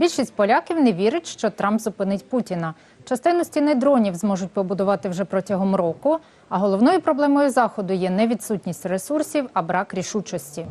Більшість поляків не вірить, що Трамп зупинить Путіна. Частину стіни дронів зможуть побудувати вже протягом року. А головною проблемою заходу є не відсутність ресурсів, а брак рішучості.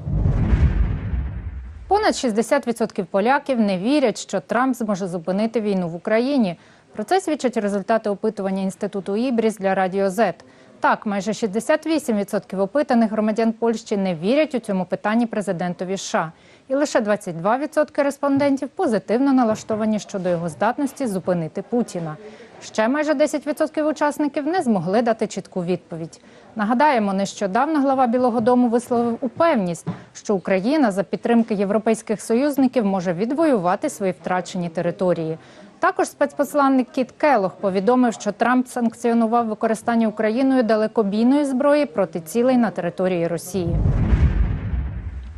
Понад 60% поляків не вірять, що Трамп зможе зупинити війну в Україні. Про це свідчать результати опитування інституту Ібріс для Радіо Z. Так, майже 68% опитаних громадян Польщі не вірять у цьому питанні президентові США. І лише 22% респондентів позитивно налаштовані щодо його здатності зупинити Путіна. Ще майже 10% учасників не змогли дати чітку відповідь. Нагадаємо, нещодавно глава Білого Дому висловив упевність, що Україна за підтримки європейських союзників може відвоювати свої втрачені території. Також спецпосланник Кіт Келох повідомив, що Трамп санкціонував використання Україною далекобійної зброї проти цілей на території Росії.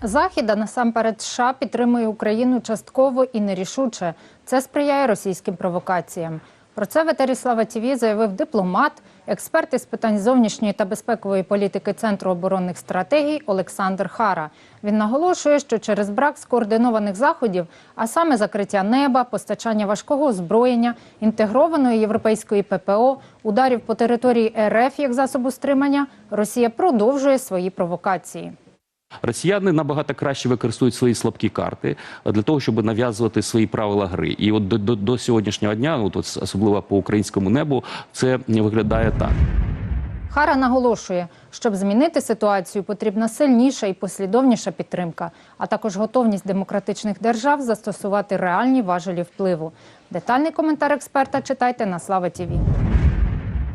Захід, а насамперед США, підтримує Україну частково і нерішуче. Це сприяє російським провокаціям. Про це в етері Слава ТІВІ заявив дипломат, експерт із питань зовнішньої та безпекової політики Центру оборонних стратегій Олександр Хара. Він наголошує, що через брак скоординованих заходів, а саме закриття неба, постачання важкого озброєння, інтегрованої європейської ППО, ударів по території РФ як засобу стримання, Росія продовжує свої провокації. Росіяни набагато краще використовують свої слабкі карти для того, щоб нав'язувати свої правила гри. І от до, до, до сьогоднішнього дня, тут особливо по українському небу, це виглядає так. Хара наголошує, щоб змінити ситуацію, потрібна сильніша і послідовніша підтримка, а також готовність демократичних держав застосувати реальні важелі впливу. Детальний коментар експерта читайте на Слава ТІВІ.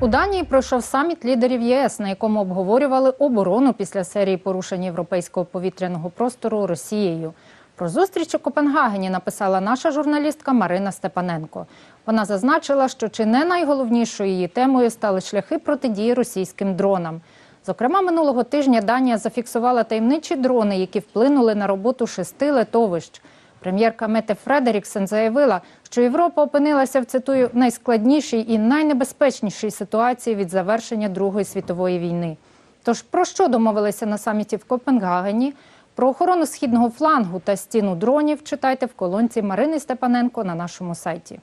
У Данії пройшов саміт лідерів ЄС, на якому обговорювали оборону після серії порушень європейського повітряного простору Росією. Про зустріч у Копенгагені написала наша журналістка Марина Степаненко. Вона зазначила, що чи не найголовнішою її темою стали шляхи протидії російським дронам. Зокрема, минулого тижня Данія зафіксувала таємничі дрони, які вплинули на роботу шести летовищ. Прем'єрка Мете Фредеріксен заявила, що Європа опинилася в цитую найскладнішій і найнебезпечнішій ситуації від завершення Другої світової війни. Тож про що домовилися на саміті в Копенгагені? Про охорону східного флангу та стіну дронів читайте в колонці Марини Степаненко на нашому сайті.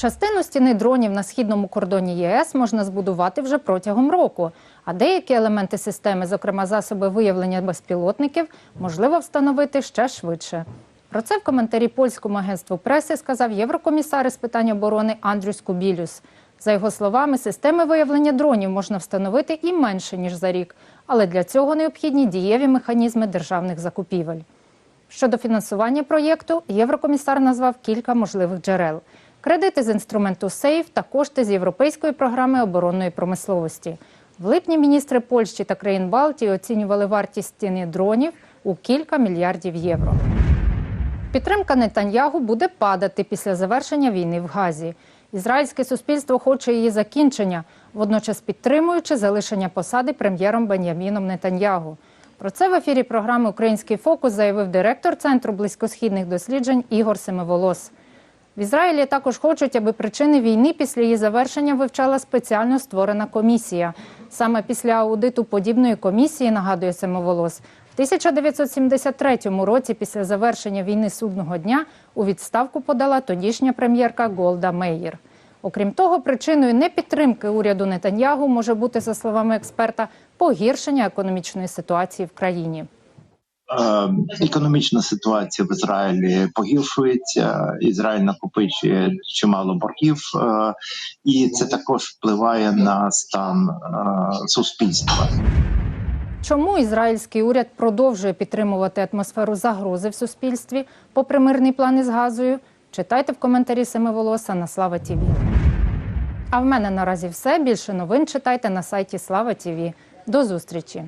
Частину стіни дронів на східному кордоні ЄС можна збудувати вже протягом року, а деякі елементи системи, зокрема засоби виявлення безпілотників, можливо встановити ще швидше. Про це в коментарі польському агентству преси сказав єврокомісар із питань оборони Андрюс Кубілюс. За його словами, системи виявлення дронів можна встановити і менше ніж за рік, але для цього необхідні дієві механізми державних закупівель. Щодо фінансування проєкту, єврокомісар назвав кілька можливих джерел: кредити з інструменту СЕЙФ та кошти з європейської програми оборонної промисловості. В липні міністри Польщі та країн Балтії оцінювали вартість стіни дронів у кілька мільярдів євро. Підтримка Нетаньягу буде падати після завершення війни в Газі. Ізраїльське суспільство хоче її закінчення, водночас підтримуючи залишення посади прем'єром Бен'яміном Нетаньягу. Про це в ефірі програми Український фокус заявив директор Центру близькосхідних досліджень Ігор Семиволос. В Ізраїлі також хочуть, аби причини війни після її завершення вивчала спеціально створена комісія. Саме після аудиту подібної комісії, нагадує Семиволос, в 1973 році, після завершення війни судного дня, у відставку подала тодішня прем'єрка Голда Меїр. Окрім того, причиною непідтримки уряду Нетаньягу може бути, за словами експерта, погіршення економічної ситуації в країні. Е, Економічна ситуація в Ізраїлі погіршується. Ізраїль накопичує чимало боргів, е, і це також впливає на стан е, суспільства. Чому ізраїльський уряд продовжує підтримувати атмосферу загрози в суспільстві, попри мирний план із газою? Читайте в коментарі Семиволоса на Слава Тіві. А в мене наразі все. Більше новин читайте на сайті Слава Тіві. До зустрічі!